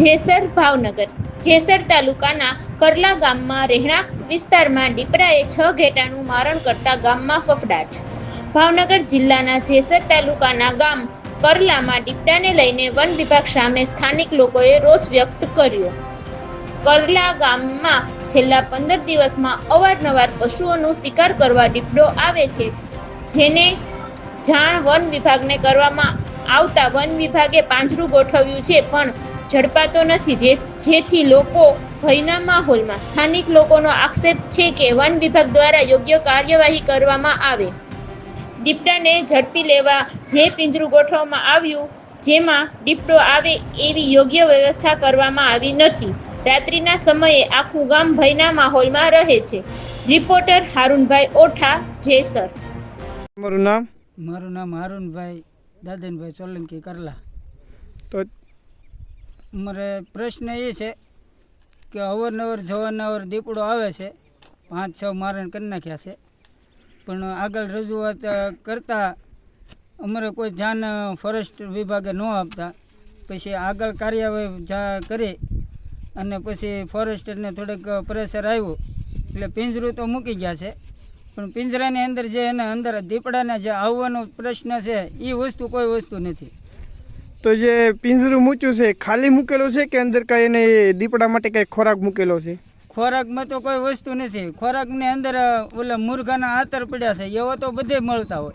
જેસર ભાવનગર. જેસર તાલુકાના કરલા ગામમાં રહેણાંક વિસ્તારમાં દીપડાએ છ ઘેટાનું મારણ કરતા ગામમાં ફફડાટ. ભાવનગર જિલ્લાના જેસર તાલુકાના ગામ કરલામાં દીપડાને લઈને વન વિભાગ સામે સ્થાનિક લોકોએ રોષ વ્યક્ત કર્યો. કરલા ગામમાં છેલ્લા પંદર દિવસમાં અવારનવાર પશુઓનો શિકાર કરવા દીપડો આવે છે, જેને જાણ વન વિભાગને કરવામાં આવતા વન વિભાગે પાંજરું ગોઠવ્યું છે, પણ ઝડપાતો નથી. જે જેથી લોકો ભયના માહોલમાં સ્થાનિક લોકોનો આક્ષેપ છે કે વન વિભાગ દ્વારા યોગ્ય કાર્યવાહી કરવામાં આવે. દીપડાને ઝડપી લેવા જે પિંજરું ગોઠવવામાં આવ્યું જેમાં દીપડો આવે એવી યોગ્ય વ્યવસ્થા કરવામાં આવી નથી. રાત્રિના સમયે આખું ગામ ભયના માહોલમાં રહે છે. રિપોર્ટર હારુનભાઈ ઓઠા જેસર મારું નામ? મારું નામ હારુનભાઈ દાદનભાઈ સોલંકી કરલા. તો અમારે પ્રશ્ન એ છે કે અવારનવાર જવાનવાર દીપડો આવે છે. પાંચ, છ મારણ કરી નાખ્યા છે. પણ આગળ રજૂઆત કરતાં અમારે કોઈ ધ્યાન ફોરેસ્ટ વિભાગે ન આપતા. પછી આગળ કાર્યવાહી જા કરી અને પછી ફોરેસ્ટરને થોડેક પ્રેશર આવ્યું એટલે પિંજરું તો મૂકી ગયા છે. પણ પિંજરાની અંદર જે એના અંદર દીપડાને જે આવવાનો પ્રશ્ન છે એ વસ્તુ કોઈ વસ્તુ નથી. તો જે પિંજરું મૂક્યું છે, ખાલી મૂકેલો છે કે અંદર કાંઈ એને દીપડા માટે કાંઈ ખોરાક મૂકેલો છે? ખોરાકમાં તો કોઈ વસ્તુ નથી. ખોરાકની અંદર ઓલા મુરઘાના આતર પડ્યા છે. એવા તો બધે મળતા હોય.